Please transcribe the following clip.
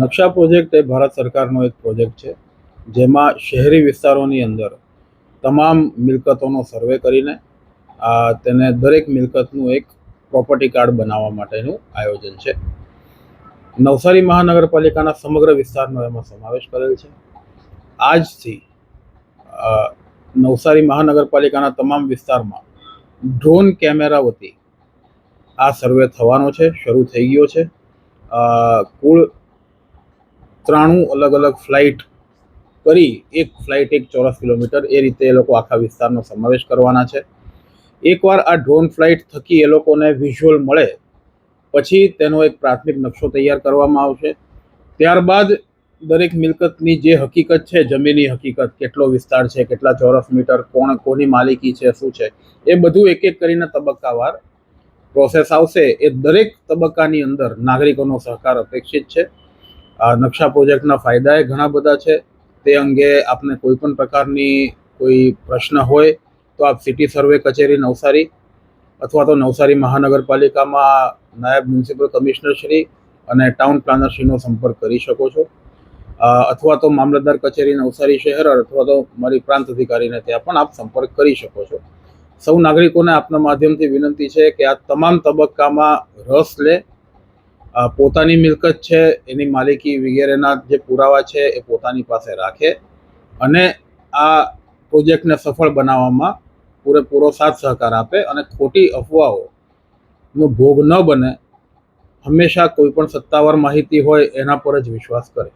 નકશા પ્રોજેક્ટ એ ભારત સરકારનો એક પ્રોજેક્ટ છે, જેમાં શહેરી વિસ્તારોની અંદર તમામ મિલકતોનો સર્વે કરીને તેને દરેક મિલકતનું એક પ્રોપર્ટી કાર્ડ બનાવવા માટેનું આયોજન છે. નવસારી મહાનગરપાલિકાના સમગ્ર વિસ્તારનો એમાં સમાવેશ કરેલ છે. આજથી નવસારી મહાનગરપાલિકાના તમામ વિસ્તારમાં ડ્રોન કેમેરા વતી આ સર્વે થવાનો છે, શરૂ થઈ ગયો છે. કુલ ત્રાણું અલગ અલગ ફ્લાઇટ કરી એક ફ્લાઇટ એક ચોરસ કિલોમીટર એ રીતે એ લોકો આખા વિસ્તારનો સમાવેશ કરવાના છે. એકવાર આ ડ્રોન ફ્લાઇટ થકી એ લોકોને વિઝ્યુઅલ મળે, પછી તેનો એક પ્રાથમિક નકશો તૈયાર કરવામાં આવશે. ત્યારબાદ દરેક મિલકતની જે હકીકત છે, જમીનની હકીકત, કેટલો વિસ્તાર છે, કેટલા ચોરસ મીટર, કોણ, કોની માલિકી છે, શું છે, એ બધું એક એક કરીને તબક્કાવાર પ્રોસેસ આવશે. એ દરેક તબક્કાની અંદર નાગરિકોનો સહકાર અપેક્ષિત છે. આ નકશા પ્રોજેક્ટના ફાયદા એ ઘણા બધા છે. તે અંગે આપને કોઈ પણ પ્રકારની કોઈ પ્રશ્ન હોય તો આપ સિટી સર્વે કચેરી નવસારી અથવા તો નવસારી મહાનગરપાલિકામાં નાયબ મ્યુનિસિપલ કમિશનર શ્રી અને ટાઉન પ્લાનરશ્રીનો સંપર્ક કરી શકો છો. અથવા તો મામલતદાર કચેરી નવસારી શહેર અથવા તો મારી પ્રાંત અધિકારીને ત્યાં પણ આપ સંપર્ક કરી શકો છો. સૌ નાગરિકોને આપના માધ્યમથી વિનંતી છે કે આ તમામ તબક્કામાં રસ લે પોતાની મિલકત છે, એની માલિકી વગેરેના જે પુરાવા છે એ પોતાની પાસે રાખે અને આ પ્રોજેક્ટને સફળ બનાવવામાં પૂરેપૂરો સાથ સહકાર આપે અને ખોટી અફવાઓનો ભોગ ન બને. હંમેશા કોઈ પણ સત્તાવાર માહિતી હોય એના પર જ વિશ્વાસ કરે.